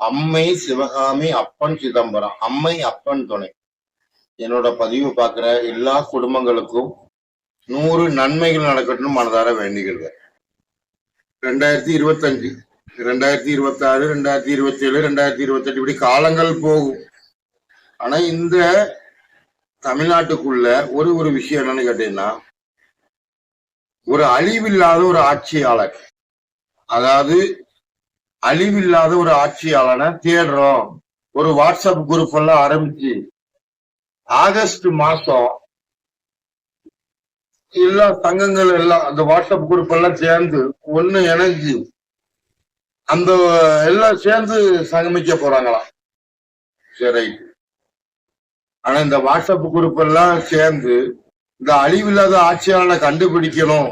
அம்மை சிவகாமி அப்பன் சிதம்பரம் அம்மை அப்பன் துணை. என்னோட பதிவு பார்க்குற எல்லா குடும்பங்களுக்கும் நூறு நன்மைகள் நடக்கட்டும் மனதார வேண்டிக்கிறேன் ரெண்டாயிரத்தி இருபத்தஞ்சு ரெண்டாயிரத்தி இருபத்தி ஆறு ரெண்டாயிரத்தி இருபத்தி ஏழு ரெண்டாயிரத்தி இருபத்தெட்டு இப்படி காலங்கள் போகும். ஆனா இந்த தமிழ்நாட்டுக்குள்ள ஒரு ஒரு விஷயம் என்னன்னு கேட்டீங்கன்னா ஒரு அழிவில்லாத ஒரு ஆட்சியாளர் அதாவது அழிவில்லாத ஒரு ஆட்சியாளனை தேடுறோம். ஒரு வாட்ஸ்அப் குரூப் எல்லாம் ஆரம்பிச்சு ஆகஸ்ட் மாசம் எல்லா சங்கங்கள் எல்லாம் அந்த வாட்ஸ்அப் குரூப் எல்லாம் சேர்ந்து ஒண்ணு இணைஞ்சு அந்த எல்லாம் சேர்ந்து சங்கமிக்க போறாங்களாம். சரி. ஆனா இந்த வாட்ஸ்அப் குரூப் எல்லாம் சேர்ந்து இந்த அழிவில்லாத ஆட்சியாளனை கண்டுபிடிக்கணும்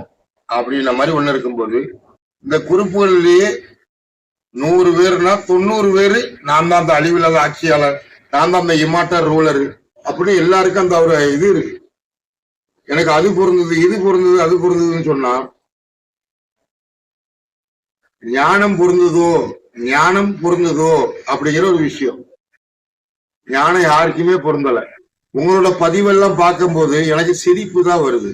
அப்படின்ற மாதிரி ஒண்ணு இருக்கும்போது இந்த குரூப்புகளிலேயே நூறு பேர்னா தொண்ணூறு பேரு நான் தான் அந்த அழிவில்லாத ஆட்சியாளர் நான் தான் அந்த இமாட்டர் ரூலர் அப்படி எல்லாருக்கும் அந்த ஒரு இது இருக்கு. எனக்கு அது பொருந்தது இது பொருந்தது அது பொருந்ததுன்னு சொன்னா ஞானம் பொருந்ததோ ஞானம் பொருந்ததோ அப்படிங்கிற ஒரு விஷயம். ஞானம் யாருக்குமே பொருந்தல. உங்களோட பதிவெல்லாம் பார்க்கும்போது எனக்கு சிரிப்பு தான் வருது.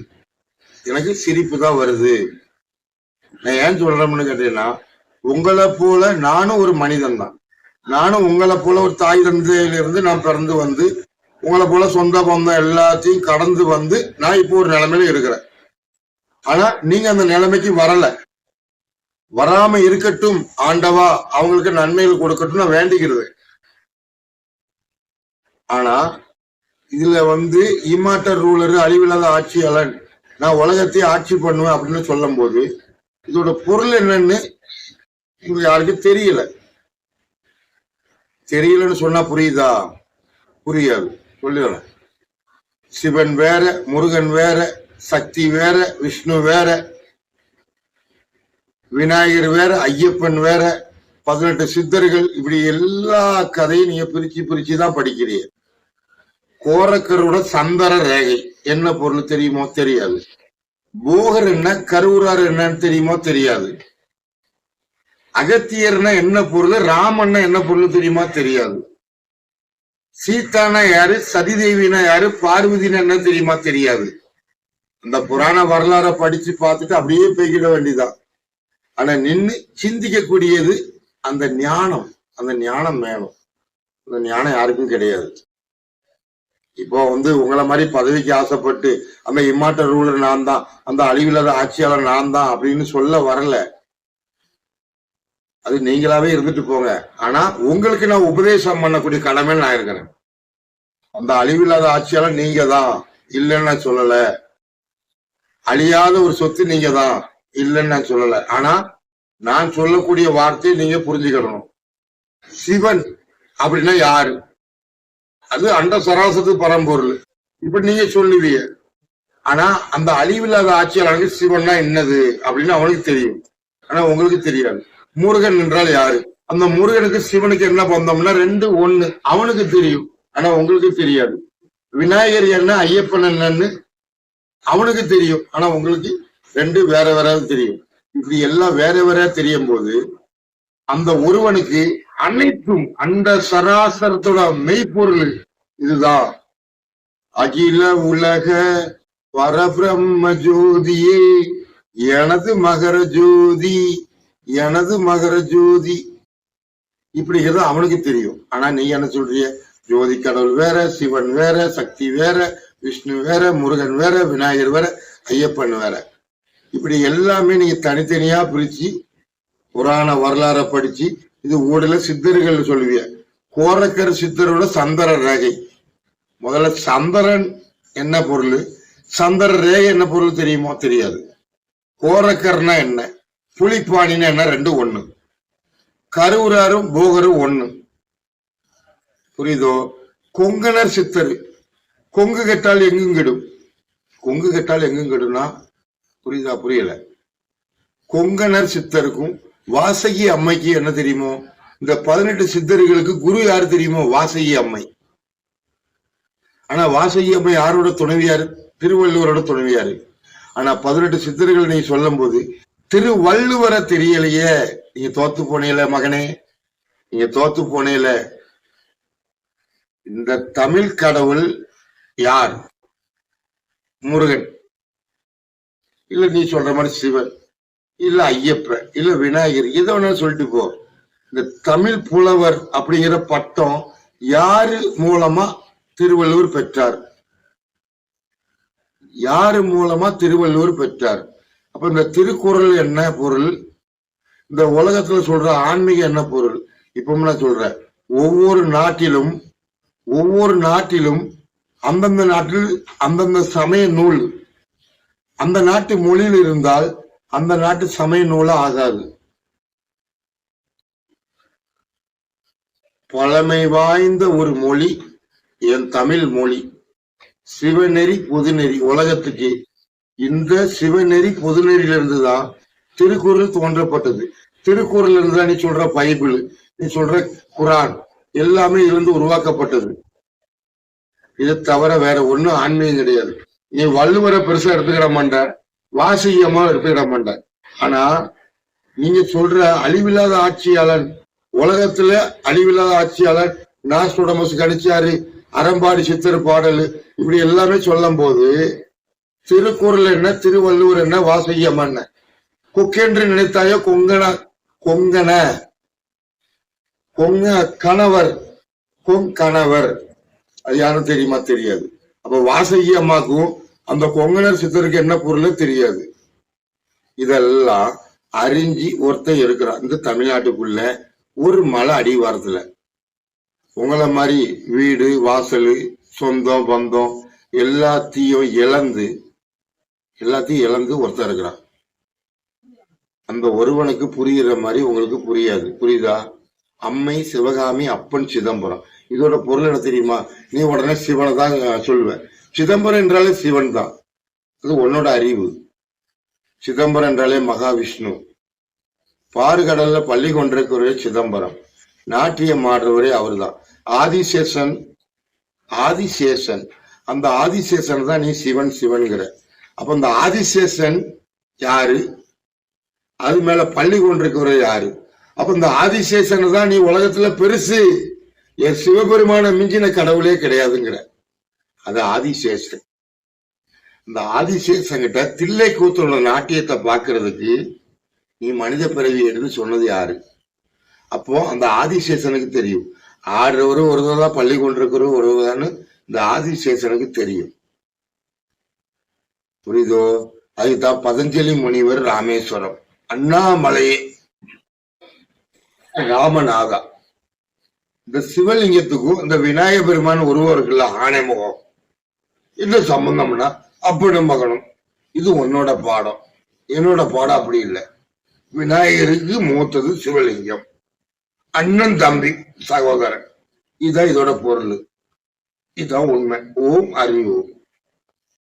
எனக்கு சிரிப்பு தான் வருது. நான் ஏன் சொல்றேன்னு கேட்டீங்கன்னா உங்களை போல நானும் ஒரு மனிதன் தான் நானும் உங்களை போல ஒரு தாய் தந்தையிலிருந்து நான் பிறந்து வந்து உங்களை போல சொந்த பந்தம் எல்லாத்தையும் கடந்து வந்து நான் இப்போ ஒரு நிலைமையில இருக்கிறேன். ஆனா நீங்க அந்த நிலைமைக்கு வரல. வராம இருக்கட்டும் ஆண்டவா அவங்களுக்கு நன்மைகள் கொடுக்கட்டும் நான் வேண்டிக்கிறது ஆனா இதுல வந்து இம்மாட்டர் ரூலர் அழிவில்லாத ஆட்சியாளன் நான் உலகத்தையே ஆட்சி பண்ணுவேன் அப்படின்னு சொல்லும் போது இதோட பொருள் என்னன்னு இங்க யாருக்கும் தெரியல. தெரியலன்னு சொன்னா புரியுதா? புரியாது. சொல்லிடல சிவன் வேற முருகன் வேற சக்தி வேற விஷ்ணு வேற விநாயகர் வேற ஐயப்பன் வேற பதினெட்டு சித்தர்கள் இப்படி எல்லா கதையும் நீங்க பிரிச்சு பிரிச்சு தான் படிக்கிறீங்க. கோரக்கரோட சந்தர ரேகை. என்ன பொருள் தெரியுமோ தெரியாது. போகர் என்ன கருவுரார் என்னன்னு தெரியுமோ தெரியாது. அகத்தியர்னா என்ன பொருள்? ராமன்னா என்ன பொருள் தெரியுமா? தெரியாது. சீதானா யாரு? சதிதேவினா யாரு? பார்வதினா என்ன தெரியுமா? தெரியாது. அந்த புராண வரலாறை படிச்சு பார்த்துட்டு அப்படியே போய்கிட வேண்டிதான் ஆனா நின்னு சிந்திக்கக்கூடியது அந்த ஞானம். அந்த ஞானம் வேணும். அந்த ஞானம் யாருக்கும் கிடையாது. இப்போ வந்து உங்களை மாதிரி பதவிக்கு ஆசைப்பட்டு அந்த இம்மாட்ட ரூலர் நான் தான். அந்த அழிவில்லாத ஆட்சியாளர் நான் தான். அப்படின்னு சொல்ல வரல. அது நீங்களாவே இருந்துட்டு போங்க. ஆனா உங்களுக்கு நான் உபதேசம் பண்ணக்கூடிய கடமை நான் இருக்கிறேன். அந்த அழிவில்லாத ஆட்சியாளர் நீங்க தான் இல்லைன்னு நான் சொல்லல. அழியாத ஒரு சொத்து நீங்க தான் இல்லைன்னு நான் சொல்லல. ஆனா நான் சொல்லக்கூடிய வார்த்தையை நீங்க புரிஞ்சுக்கணும். சிவன் அப்படின்னா யாரு? அது அண்ட சராசத்து பரம்பொருள். இப்ப நீங்க சொல்லுவீங்க. ஆனா அந்த அழிவில்லாத ஆட்சியாளருக்கு சிவன்னா என்னது அப்படின்னு அவனுக்கு தெரியும். ஆனா உங்களுக்கு தெரியாது. முருகன் என்றால் யாரு? அந்த முருகனுக்கு சிவனுக்கு என்ன பந்தம்னா ரெண்டு ஒண்ணு. அவனுக்கு தெரியும். ஆனா உங்களுக்கு தெரியாது. விநாயகர் என்ன ஐயப்பன் என்னன்னு அவனுக்கு தெரியும். ஆனா உங்களுக்கு ரெண்டு வேற வேற தெரியும். இப்படி எல்லாம் வேற வேற தெரியும் போது அந்த ஒருவனுக்கு அனைத்தும் அந்த சராசரத்தோட மெய்ப்பொருள் இதுதான். அகில உலக பரபிரம்ம ஜோதியே எனது மகர ஜோதி எனது மகர ஜோதி. இப்படிங்கிறது அவனுக்கு தெரியும். ஆனா நீ என்ன சொல்றிய? ஜோதி கடவுள் வேற சிவன் வேற சக்தி வேற விஷ்ணு வேற முருகன் வேற விநாயகர் வேற ஐயப்பன் வேற. இப்படி எல்லாமே நீங்க தனித்தனியா பிரிச்சு புராண வரலாற படிச்சு இது ஊடல சித்தர்கள் சொல்லுவிய. கோரக்கர் சித்தரோட சந்தர ரேகை. முதல்ல சந்தரன் என்ன பொருள்? சந்தர ரேகை என்ன பொருள் தெரியுமோ தெரியாது. கோரக்கர்னா என்ன? புலிப்பாணின்னா என்ன? ரெண்டு ஒண்ணு. கருவுராரும் போகரும் ஒண்ணு. புரியுதோ? கொங்கணர் சித்தர். கொங்கு கெட்டால் எங்கும் கெடும். கொங்கு கெட்டால் எங்கும் கெடும்னா புரியுதா? புரியல. கொங்கணர் சித்தருக்கும் வாசகி அம்மைக்கு என்ன தெரியுமோ? இந்த பதினெட்டு சித்தர்களுக்கு குரு யாரு தெரியுமோ? வாசகி அம்மை. ஆனா வாசகி அம்மை யாரோட துணைவியாரு? திருவள்ளுவரோட துணைவியாரு. ஆனா பதினெட்டு சித்தர்கள் நீ சொல்லும் போது திருவள்ளுவரை தெரியலையே. நீங்க தோத்து போனீல மகனே. நீங்க தோத்து போனீல. இந்த தமிழ் கடவுள் யார்? முருகன். இல்ல நீ சொல்ற மாதிரி சிவன். இல்ல ஐயப்பன் இல்ல விநாயகர். எதை வேணாலும் சொல்லிட்டு போ. இந்த தமிழ் புலவர் அப்படிங்கிற பட்டம் யாரு மூலமா திருவள்ளுவர் பெற்றார்? யாரு மூலமா திருவள்ளுவர் பெற்றார்? அப்ப இந்த திருக்குறள் என்ன பொருள்? இந்த உலகத்துல சொல்ற ஆன்மீகம் என்ன பொருள்? இப்ப நான் சொல்றேன். ஒவ்வொரு நாட்டிலும் ஒவ்வொரு நாட்டிலும் அந்தந்த நாட்டில் அந்தந்த சமய நூல். அந்த நாட்டு மொழியில் இருந்தால் அந்த நாட்டு சமய நூலா ஆகாது. பழமை வாய்ந்த ஒரு மொழி என் தமிழ் மொழி. சிவநெறி பொதுநெறி உலகத்துக்கு இந்த சிவநெறி பொதுநெறியிலிருந்து தான் திருக்குறள் தோன்றப்பட்டது. திருக்குறள் இருந்து தான் நீ சொல்ற பைபிள் நீ சொல்ற குரான் எல்லாமே இருந்து உருவாக்கப்பட்டது. இதை தவிர வேற ஒண்ணும் ஆன்மீகம் கிடையாது. நீ வள்ளுவரை பெருசா எடுத்துக்கிட மாட்ட வாசியமா எடுத்துக்கிட மாட்ட ஆனா நீங்க சொல்ற அழிவில்லாத ஆட்சியாளன் உலகத்துல அழிவில்லாத ஆட்சியாளர் நாசுடமஸ் கணிச்சாரு அறம்பாடி சித்தர் பாடல் இப்படி எல்லாமே சொல்லும் போது திருக்குறள் என்ன திருவள்ளுவர் என்ன வாசையம் என்ன? கொக்கென்று நினைத்தாயோ கொங்கன கொங்கன கொங்க கணவர் கொங்கணவர் அது யாரும் தெரியுமா? தெரியாது. அப்ப வாசகி அம்மாக்கும் அந்த கொங்கணர் சித்தருக்கு என்ன பொருள்? தெரியாது. இதெல்லாம் அறிஞ்சி ஒருத்தன் இருக்கிறான். இந்த தமிழ்நாட்டுக்குள்ள ஒரு மலை அடிவாரத்துல. உங்களை மாதிரி வீடு வாசல் சொந்தம் பந்தம் எல்லாத்தையும் இழந்து எல்லாத்தையும் இழந்து ஒருத்தன் இருக்கிறான். அந்த ஒருவனுக்கு புரியுற மாதிரி உங்களுக்கு புரியாது. புரியுதா? அம்மை சிவகாமி அப்பன் சிதம்பரம். இதோட பொருள் என்ன தெரியுமா? நீ உடனே சிவனை தான் சொல்லுவேன் சிதம்பரம் என்றாலே சிவன் தான். அது உன்னோட அறிவு. சிதம்பரம் என்றாலே மகாவிஷ்ணு. பாறுகடல்ல பள்ளி கொண்டிருக்கிறவரே சிதம்பரம். நாட்டியம் ஆடுறவரே அவர்தான். ஆதிசேஷன் ஆதிசேஷன். அந்த ஆதிசேஷன் தான் நீ சிவன் சிவன்கிற. அப்ப இந்த ஆதிசேஷன் யாரு? அது மேல பள்ளி கொண்டிருக்கிற யாரு? அப்ப இந்த ஆதிசேஷன் தான் நீ உலகத்துல பெருசு. என் சிவபெருமான மிஞ்சின கடவுளே கிடையாதுங்கிற. அது ஆதிசேஷன். இந்த ஆதிசேஷன் கிட்ட தில்லை கூத்தோட நாட்டியத்தை பாக்குறதுக்கு நீ மனித பிறவி எடுத்து சொன்னது யாரு? அப்போ அந்த ஆதிசேஷனுக்கு தெரியும். ஆடுறவரும் ஒருவர் தான் பள்ளி கொண்டிருக்கிறவரும் ஒருவர்னு இந்த ஆதிசேஷனுக்கு தெரியும். புரியுதோ அதுதான் பதஞ்சலி முனிவர் ராமேஸ்வரம். அண்ணாமலையே ராமநாதா. இந்த சிவலிங்கத்துக்கும் இந்த விநாயக பெருமான் உருவம் இருக்குல்ல ஆணைமுகம். என்ன சம்பந்தம்னா அப்படி மகனும். இது உன்னோட பாடம். என்னோட பாடம் அப்படி இல்லை. விநாயகருக்கு மூத்தது சிவலிங்கம். அண்ணன் தம்பி சகோதரன். இதுதான் இதோட பொருள். இதுதான் உண்மை. ஓம் அறிவோம்